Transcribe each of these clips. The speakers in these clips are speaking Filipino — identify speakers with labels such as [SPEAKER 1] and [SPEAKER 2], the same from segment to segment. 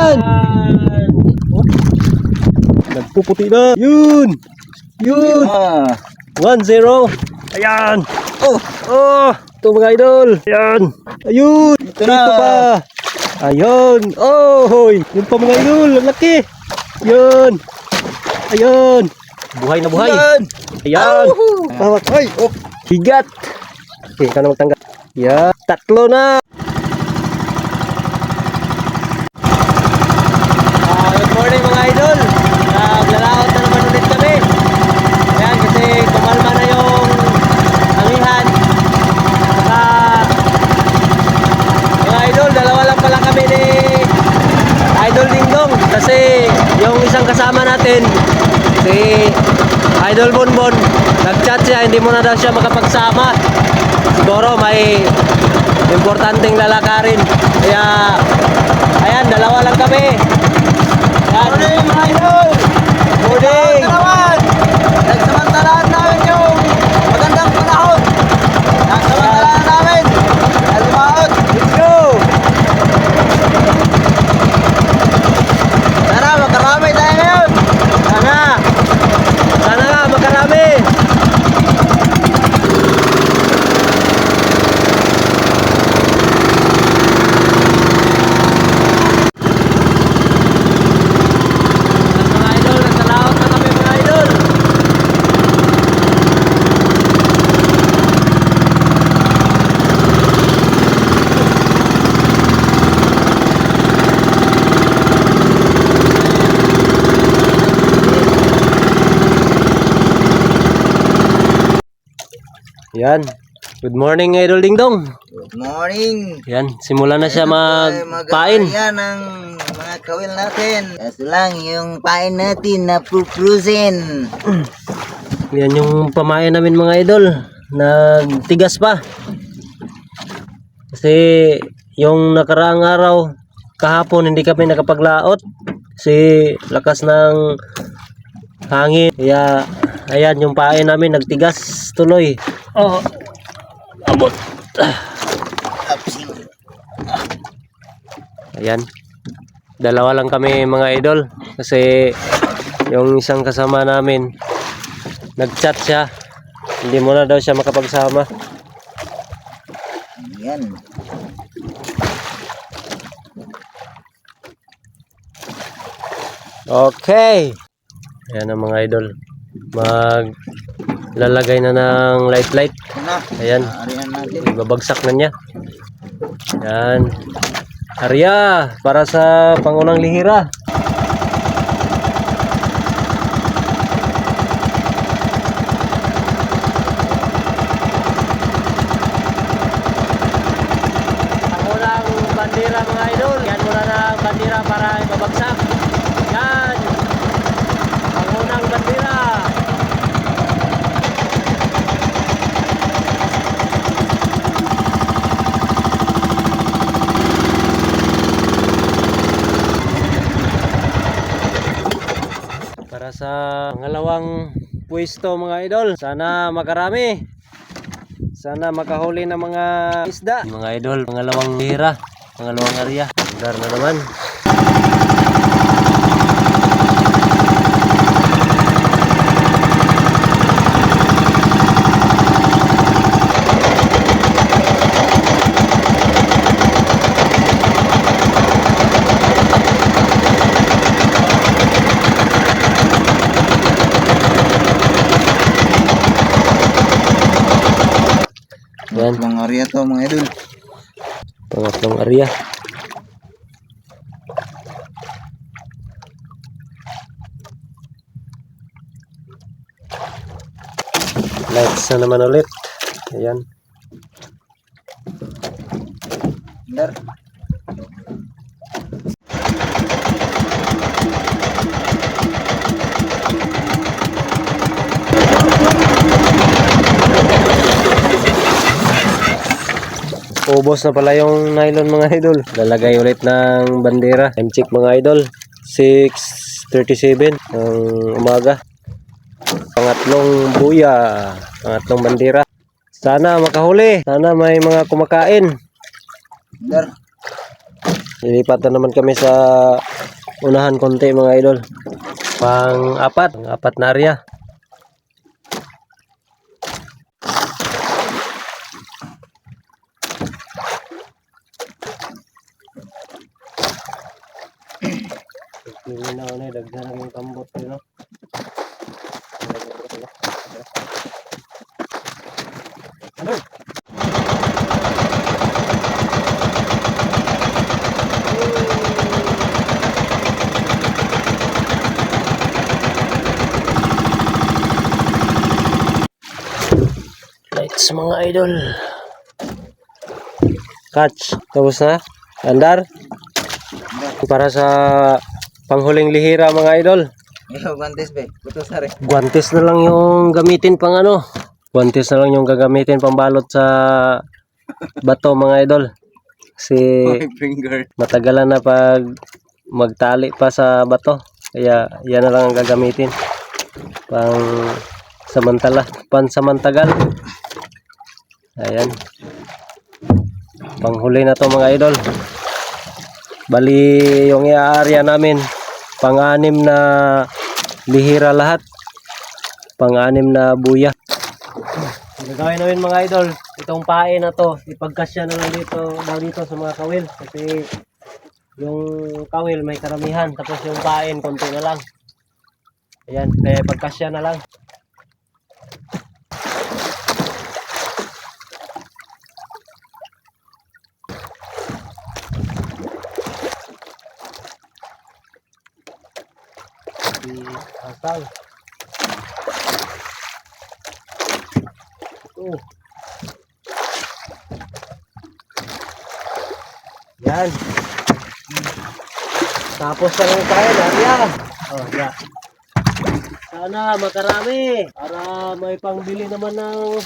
[SPEAKER 1] Yan! Nagpuputi na! Yun! Yun!
[SPEAKER 2] Ah.
[SPEAKER 1] 1-0! Ayan!
[SPEAKER 2] Oh,
[SPEAKER 1] Oh! Ito mga idol! Ayan! Ayun!
[SPEAKER 2] Ito
[SPEAKER 1] Dito pa! Ayun! Oh! Hoy! Yun pa mga idol! Ang laki! Yun! Ayun! Buhay na buhay!
[SPEAKER 2] yan.
[SPEAKER 1] Ayan! Tawag! Ay! Oh! Bigat! Okay, ikaw na magtanggal. Yan! Tatlo na! Ah, good morning mga idol. Naglalaot na naman ulit kami. Ayan, kasi kumalma na yung hangihan. Saka, mga idol, dalawa lang pala kami ni Idol Dingdong. Kasi yung isang kasama natin, si Idol Bonbon, nag-chat siya, hindi mo na daw siya makapagsama. Siguro may importanteng lalakarin. Kaya, ayan, dalawa lang kami. Ayan.
[SPEAKER 2] Morning mga idol.
[SPEAKER 1] Morning!
[SPEAKER 2] Naman. Nagsamantalaan namin yung magandang panahon. Nagsamantalaan namin. Alimaot.
[SPEAKER 1] Let's go!
[SPEAKER 2] Tara, magkarami tayo ngayon.
[SPEAKER 1] Sana! Sana nga, magkarami! Mga idol, nasa laot na kami mga idol! Yan. Good morning, Idol Dingdong.
[SPEAKER 2] Good morning.
[SPEAKER 1] Yan, simula na siya magpain.
[SPEAKER 2] Yan ang mga kawil natin. Kaso lang yung pain natin na puprusin.
[SPEAKER 1] Yan yung pamain namin mga idol. Nagtigas pa. Kasi yung nakaraang araw, kahapon hindi kami nakapaglaot. Kasi lakas ng hangin. Kaya ayan yung pain namin nagtigas tuloy. Oh, abot. Ayan. Dalawa lang kami mga idol. Kasi yung isang kasama namin, nag-chat siya. Hindi mo na daw siya makapagsama.
[SPEAKER 2] Yan.
[SPEAKER 1] Okay. Ayan ang mga idol. Mag lalagay na ng light light.
[SPEAKER 2] Na.
[SPEAKER 1] Ayan. Ibabagsak na niya. Ayan. Arya, para sa pangunang lihira. Pangunang bandera mga idol. Yan muna na ang bandera para ibabagsak. Yan. Pangunang bandera. para sa pangalawang pwesto mga idol. Sana makarami. Sana makahuli ng mga isda. Mga idol, pangalawang hira, pangalawang area. Dar na naman. Yan,
[SPEAKER 2] Mga area to mga idol.
[SPEAKER 1] pangatlong area. Lights na naman ulit. Ayan.
[SPEAKER 2] Dar.
[SPEAKER 1] Ubos na pala yung nylon mga idol. Lalagay ulit ng bandera. Time check mga idol. 6.37 ng umaga. Pangatlong buya. Pangatlong bandera. Sana makahuli. Sana may mga kumakain.
[SPEAKER 2] Dar.
[SPEAKER 1] Lilipat na naman kami sa unahan konti mga idol. Pang apat, pang apat na area. Pili na ako na, dagdagan ng kambot yun, no? Ano? Lights mga idol. Catch. Tapos na. Andar. Para sa panghuling lihira mga idol.
[SPEAKER 2] Yo, guantes be. Rin.
[SPEAKER 1] Guantes na lang yung gamitin pang ano. Guantes na lang yung gagamitin pang balot sa bato mga idol. Kasi matagalan na pag magtali pa sa bato. Kaya yan na lang ang gagamitin. Pang samantala. Pansamantagal. Ayan. Panghuli na to mga idol. Bali yung iaarya namin. Pang-anim na lihira lahat. Pang-anim na buya. Gagawin namin mga idol, itong pae na to, ipagkasya na lang dito, daw dito sa mga kawil. Kasi yung kawil may karamihan, tapos yung pain konti na lang. Ayan, kaya ipagkasya na lang. Di asal. Oh. Yan. Tapos na lang tayo, Daria. Oh, ya. Sana makarami para may pangbili naman ng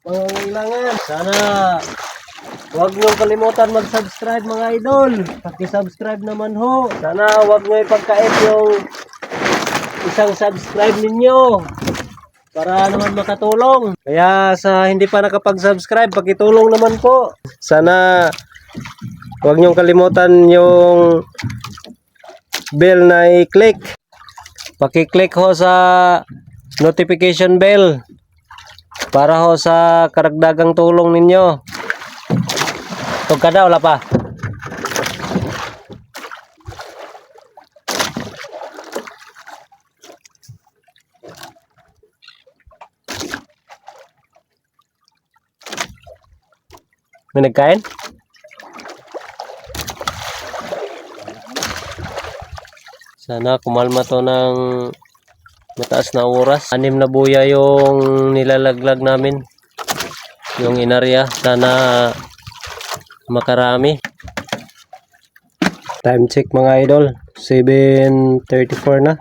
[SPEAKER 1] pangangailangan. Sana Huwag niyo kalimutan mag-subscribe mga idol. Paki-subscribe naman ho. Sana huwag niyo ipagkait yung isang subscribe ninyo para naman makatulong. Kaya sa hindi pa nakapag-subscribe, pakitulong naman po. Sana huwag niyong kalimutan yung bell na i-click. Paki-click ho sa notification bell para ho sa karagdagang tulong ninyo. Tug ka na, wala pa. May? Sana kumalma to ng mataas na oras. Anim na buya yung nilalaglag namin. Yung inarya. Sana makarami. Time check mga idol. 7.34 na.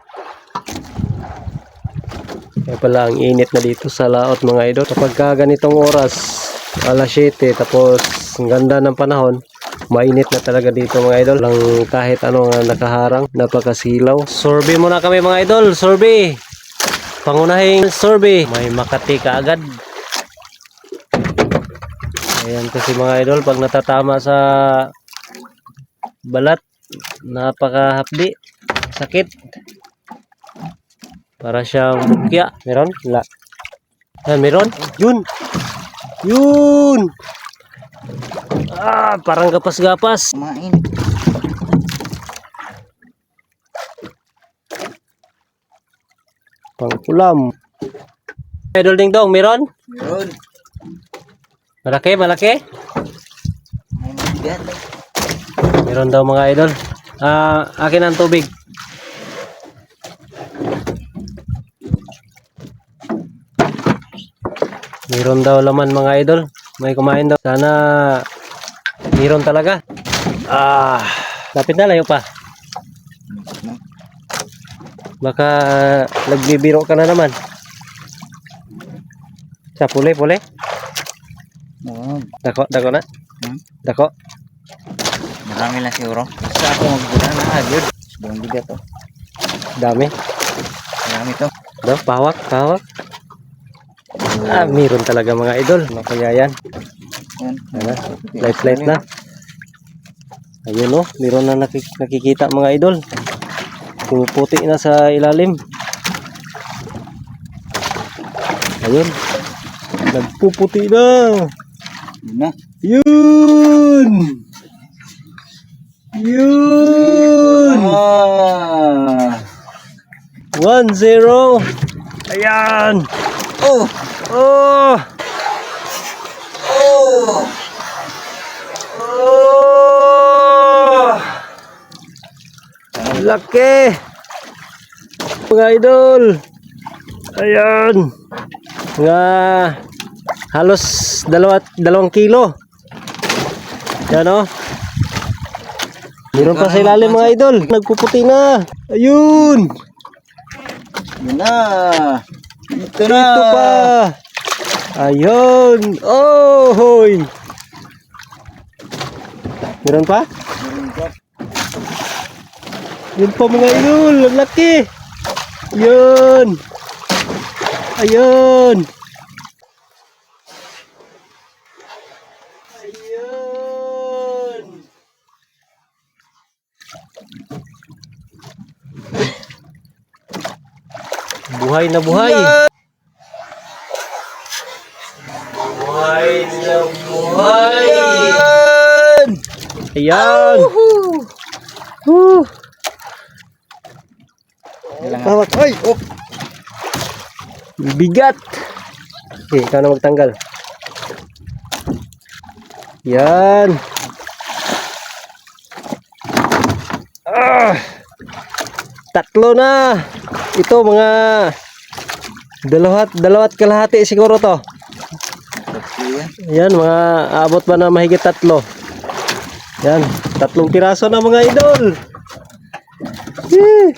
[SPEAKER 1] Kaya pala ang init na dito sa laot mga idol. Kapag ka ganitong oras, alas 7, tapos ang ganda ng panahon, mainit na talaga dito mga idol. Lang kahit ano nga nakaharang, napakasilaw. Sorbe muna kami mga idol, sorbe. Pangunahing sorbe. May makati ka agad. Ayan kasi mga idol, pag natatama sa balat, napakahapdi, sakit. Para siyang bukya. Meron? Wala. Meron? Yun! Yun! Ah, parang gapas-gapas.
[SPEAKER 2] Kumain.
[SPEAKER 1] Pangkulam. Idol ding dong, meron?
[SPEAKER 2] Yun.
[SPEAKER 1] Malaki, malaki? Meron daw mga idol. Ah, akin ang tubig. Meron daw laman mga idol. May kumain daw. Sana meron talaga. Ah, lapit na layo pa. Baka nagbibiro ka na naman. Sa puli, puli.
[SPEAKER 2] Oo.
[SPEAKER 1] Dako, dako na.
[SPEAKER 2] Hmm?
[SPEAKER 1] Dako.
[SPEAKER 2] Marami lang siguro. Sa ako magbuda na agad. Sobrang bigat to.
[SPEAKER 1] Dami.
[SPEAKER 2] Marami to.
[SPEAKER 1] No, pawak, pawak. Ah, meron talaga mga idol. Ano kaya yan?
[SPEAKER 2] Yan.
[SPEAKER 1] Ano? Light light na. Ayun oh, meron na nakik- nakikita mga idol. Pumuputi na sa ilalim. Ayun. Nagpuputi na.
[SPEAKER 2] Yun na.
[SPEAKER 1] Yun! Yun!
[SPEAKER 2] Ah.
[SPEAKER 1] 1-0. Ayan.
[SPEAKER 2] Oh!
[SPEAKER 1] Oh!
[SPEAKER 2] Oh!
[SPEAKER 1] Oh! Laki! Mga idol! Ayan! Mga halos dalawa, dalawang kilo. Yan o. Meron pa sa ilalim mga idol. Nagpuputi na. Ayun!
[SPEAKER 2] Yun na! Ito na!
[SPEAKER 1] Dito pa. Ayun. Oh, hoy. Meron pa? Yun pa mga idol. Ang laki. Yun. Ayun. Ayun. Buhay na buhay. Buhay na buhay.
[SPEAKER 2] Ayan!
[SPEAKER 1] Woo. Hawak. Ay, oh. Bigat. Okay, ikaw na magtanggal. Yan. Ah. Tatlo na. Ito mga dalawat dalawat kalahati siguro to. Yan, mga abot ba na mahigit tatlo. Yan, tatlong piraso na mga idol. Yee.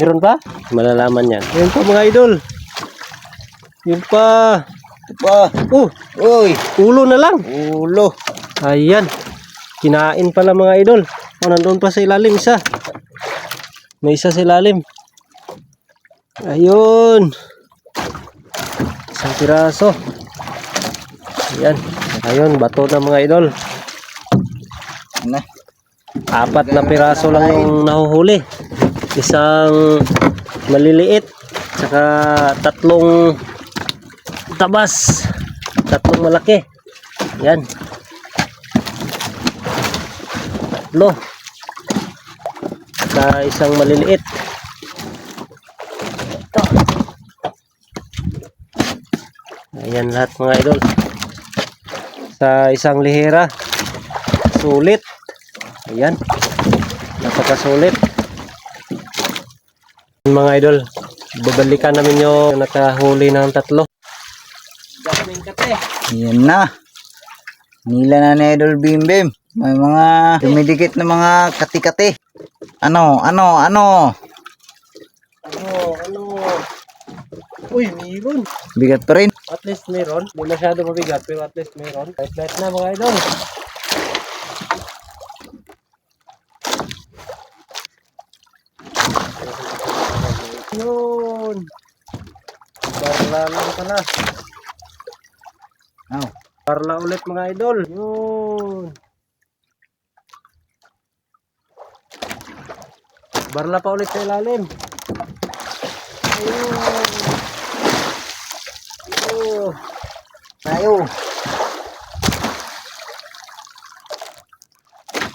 [SPEAKER 1] Meron pa? Malalaman yan. Yan pa mga idol. Yun pa.
[SPEAKER 2] Ito pa.
[SPEAKER 1] Oh,
[SPEAKER 2] Uy!
[SPEAKER 1] ulo na lang.
[SPEAKER 2] Ulo!
[SPEAKER 1] Ayan. Kinain pala mga idol. Oh, nandun pa sa ilalim isa. May isa sa ilalim. Ayun. Isang piraso. Ayan. Ayun, bato na mga idol.
[SPEAKER 2] Na.
[SPEAKER 1] Apat na piraso lang yung nahuhuli. Isang maliliit. Tsaka tatlong tabas. Tatlong malaki. Yan. Tatlo. Sa isang maliliit. Ayan lahat mga idol. Sa isang lihira. Sulit. Ayan. Napakasulit. Mga idol, babalikan namin yung nakahuli ng tatlo. Daming kate.
[SPEAKER 2] Yan na. Nila na ni Idol Bim Bim. May mga dumidikit na mga kati-kati. Ano? Ano? Ano?
[SPEAKER 1] Ano, ano? Uy, meron.
[SPEAKER 2] Bigat pa rin.
[SPEAKER 1] At least meron. Hindi masyado mabigat, pero at least meron. Light light na mga idol. Yun. Barla lang pala.
[SPEAKER 2] Oh.
[SPEAKER 1] Barla ulit mga idol. Yun. Barla pa ulit sa ilalim. Ayun.
[SPEAKER 2] Tayo.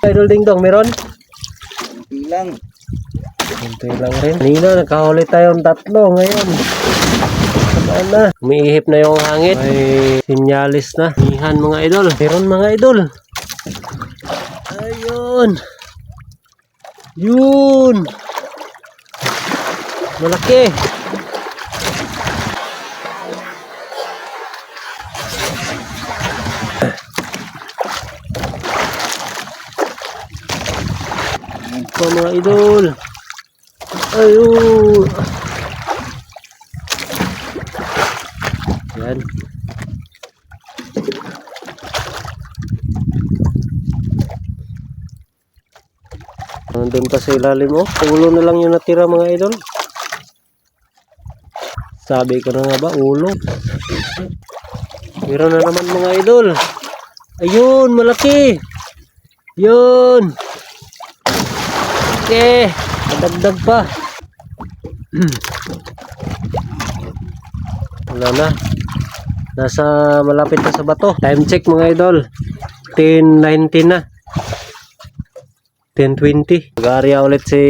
[SPEAKER 1] Idol Ding Dong, meron?
[SPEAKER 2] Bilang.
[SPEAKER 1] Kunti lang rin. Kanina, nakahuli tayong tatlo. Ngayon, saan na? Umiihip na yung hangin. May sinyalis na. Nihan mga idol. Meron mga idol. Ayun. Yun. Malaki. Ito mga idol. Ayun. Yan. Nandun pa sa ilalim oh. Ulo na lang yung natira mga idol. Sabi ko na nga ba, ulo. Meron na naman mga idol. Ayun, malaki. Yun. Okay. Madagdag pa. Wala na. Nasa malapit na sa bato. Time check mga idol. 10.19 na. 10.20. Mag-aarya ulit si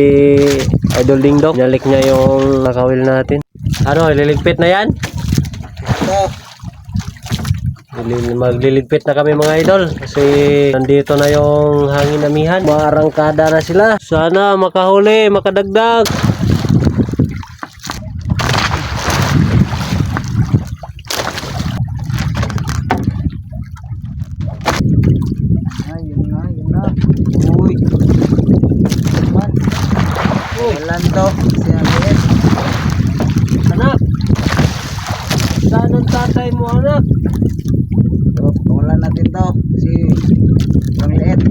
[SPEAKER 1] Idol Ding Dong. Nyalik niya yung nakawil natin. Ano, ililigpit na yan?
[SPEAKER 2] Ito.
[SPEAKER 1] Lili- Magliligpit na kami mga idol kasi nandito na yung hangin amihan. Maarangkada na sila. Sana makahuli, makadagdag.
[SPEAKER 2] Ayun na, yun na. Uy. Man. Walan to. Si Andres.
[SPEAKER 1] Anak! Saan ang tatay mo anak?
[SPEAKER 2] So, kawalan natin to. Si Ang liit.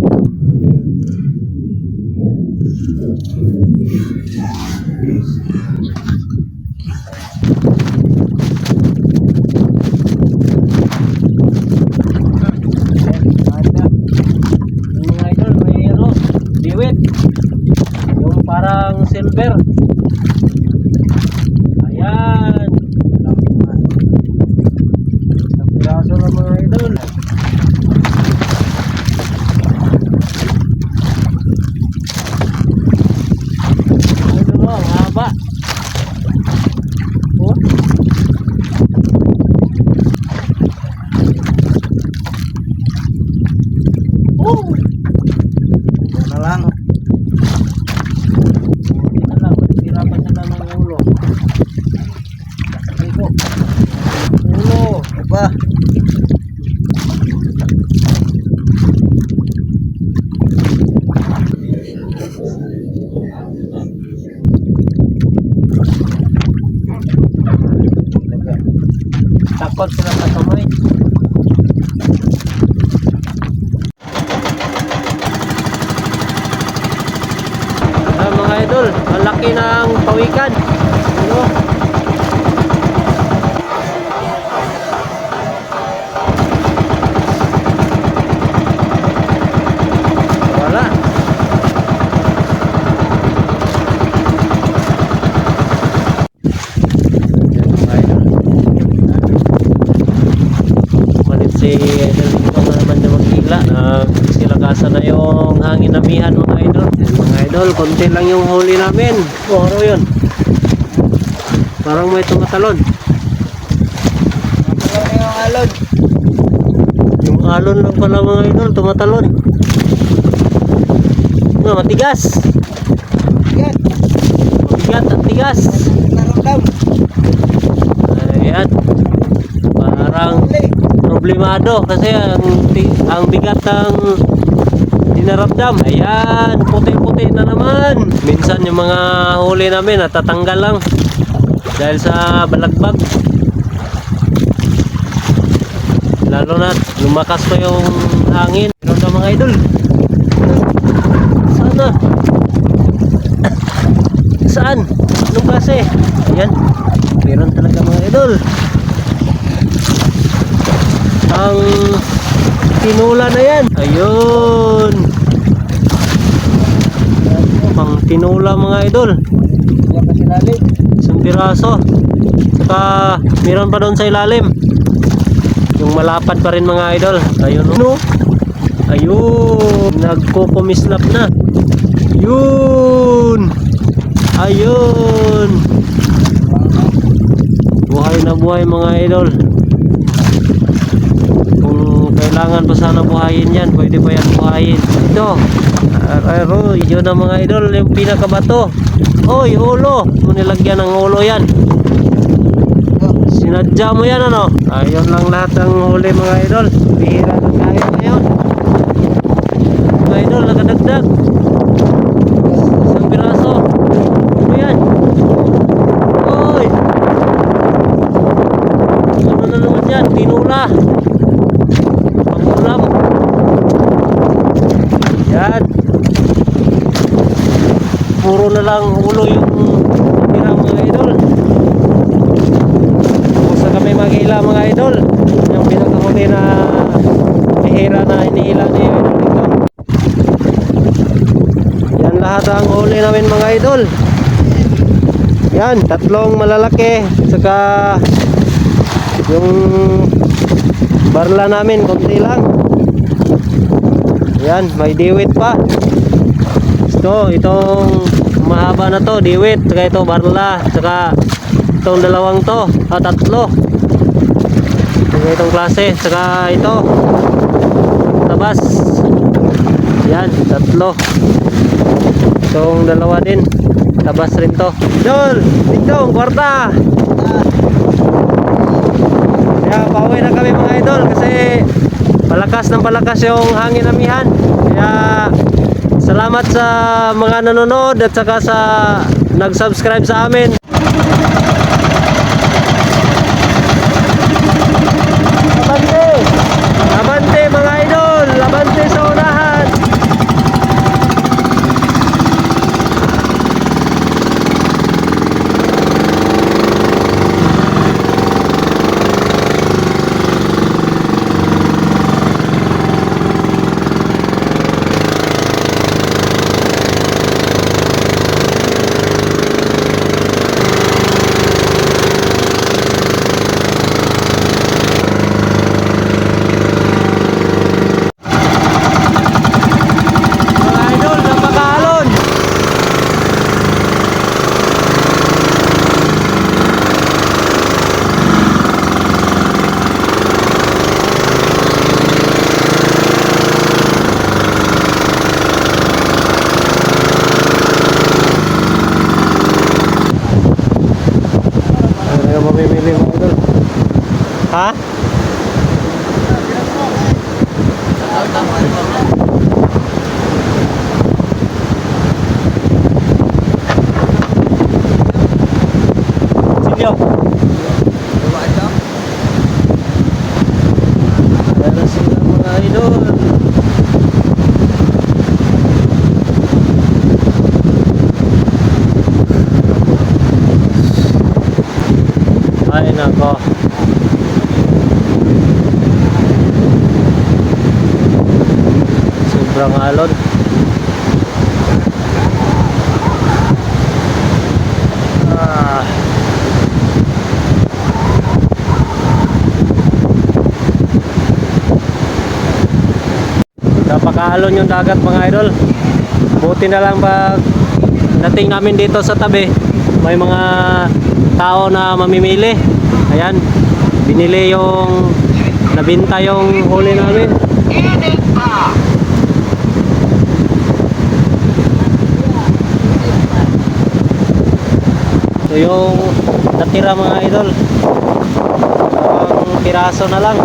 [SPEAKER 1] Yung mga idol, may ano, biwit. Yung parang silver. Ayan. Isang piraso lang mga idol. Idol mo, ang haba. Oh. Oh.
[SPEAKER 2] Ano na lang.
[SPEAKER 1] Hindi na lang, maghirapan sila ng ulo. Ito. Ulo.
[SPEAKER 2] Aba.
[SPEAKER 1] Takot sila kamay. Ah, mga idol, ang laki ng pawikan. Ano? Wala. Yan, mga idol. Malit si Idol dito na naman na magkila. Nagsilakasan na yung hangin namihan mga idol. Yan, mga idol, konti lang yung huli namin. Ano yun? Parang may tumatalon.
[SPEAKER 2] Na yung alod?
[SPEAKER 1] Yung alon lang pala mga idol, tumatalon. Nga, matigas.
[SPEAKER 2] Yan.
[SPEAKER 1] Mabigat at tigas.
[SPEAKER 2] Naramdam.
[SPEAKER 1] Ayan. Parang problemado kasi ang, ang bigat ng dinaramdam. Ayan, puti-puti na naman. Minsan yung mga huli namin natatanggal lang dahil sa balagbag. Lalo na lumakas pa yung hangin. Meron na mga idol. Sana. Saan? Anong klase? Ayan. Meron talaga mga idol ang tinula na yan. Ayun. Pang tinula mga idol. Isang piraso. Saka meron pa doon sa ilalim. Yung malapad pa rin mga idol. Ayun no. Ayun. Nagkukumislap na. Yun. Ayun. Buhay na buhay mga idol. Kung kailangan pa sana buhayin yan, pwede pa yan buhayin. Ito. Pero yun ang mga idol, yung pinakabato. Oy, ulo. Nilagyan ng ulo yan. Sinadya mo yan ano? Ayun lang lahat ng huli mga idol. Bihira na tayo ngayon. Mga idol, nakadagdag. Isang piraso. Ano yan? Oy! Ano na yan? Tinula. Pangulam. Yan. Puro na lang ulo yung tira mga idol. Basta kami mag-ila mga idol. Yung pinakahuli na bihira na hinihila ni Idol dito. lahat ang huli namin mga idol. Yan, tatlong malalaki. Saka yung barla namin, konti lang. Yan, may diwit pa. Ito, itong mahaba na to, diwit. Saka ito, barla. Saka itong dalawang to, ah, tatlo. Saka itong klase. Saka ito, tabas. Yan, tatlo. Itong dalawa din. Tabas rin to. Idol! Dingdong, kwarta! Kaya pauwi na kami mga idol kasi palakas ng palakas yung hangin amihan. Kaya salamat sa mga nanonood at saka sa nag-subscribe sa amin. Abante! Abante mga idol! Abante sa unahan! Mga idol, napakaalon! Ano nga mamimili mga idol? Ha? Silyo. Para sila mga idol. Ay nako. Sobrang alon. Ah. Napakaalon yung dagat mga idol. Buti na lang pag dating namin dito sa tabi, may mga tao na mamimili. Ayan, binili yung nabinta yung huli namin. Ito yung natira mga idol. Ang piraso na lang.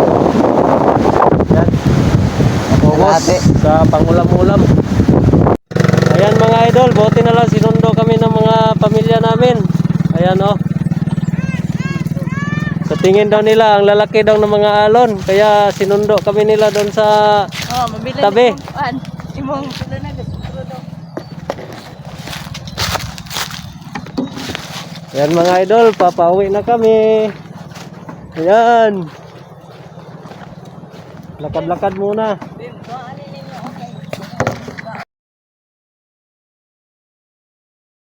[SPEAKER 1] Yan. Ubos
[SPEAKER 2] Kalahati.
[SPEAKER 1] sa pangulam-ulam. Ayan mga idol, buti na lang sinundo kami ng mga pamilya namin. Ayan oh. Tingin daw nila, ang lalaki daw ng mga alon. Kaya sinundo kami nila doon sa
[SPEAKER 3] Oh,
[SPEAKER 1] Tabi.
[SPEAKER 3] An, imong.
[SPEAKER 1] Ayan mga idol, papauwi na kami. Ayan. Lakad-lakad muna.